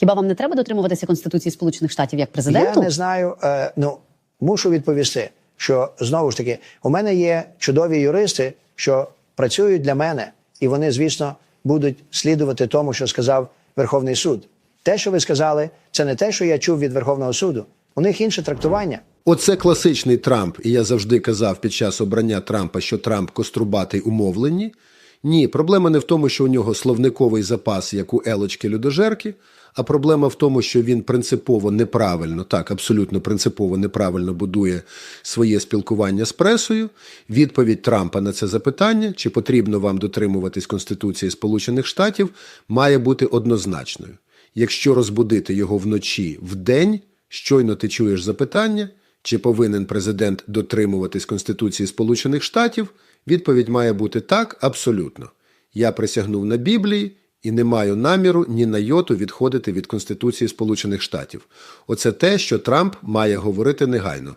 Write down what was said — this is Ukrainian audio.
Хіба вам не треба дотримуватися Конституції Сполучених Штатів як президенту? Я не знаю. Е, ну мушу відповісти, що знову ж таки у мене є чудові юристи, що працюють для мене, і вони, звісно, будуть слідувати тому, що сказав Верховний суд. Те, що ви сказали, це не те, що я чув від Верховного суду. У них інше трактування. Оце класичний Трамп, і я завжди казав під час обрання Трампа, що Трамп кострубатий умовлені. Ні, проблема не в тому, що у нього словниковий запас, як у Елочки Людожерки, а проблема в тому, що він принципово неправильно, так, абсолютно принципово неправильно будує своє спілкування з пресою. Відповідь Трампа на це запитання, чи потрібно вам дотримуватись Конституції Сполучених Штатів, має бути однозначною. Якщо розбудити його вночі в день, щойно ти чуєш запитання, чи повинен президент дотримуватись Конституції Сполучених Штатів, відповідь має бути так, абсолютно. Я присягнув на Біблії і не маю наміру ні на йоту відходити від Конституції Сполучених Штатів. Оце те, що Трамп має говорити негайно.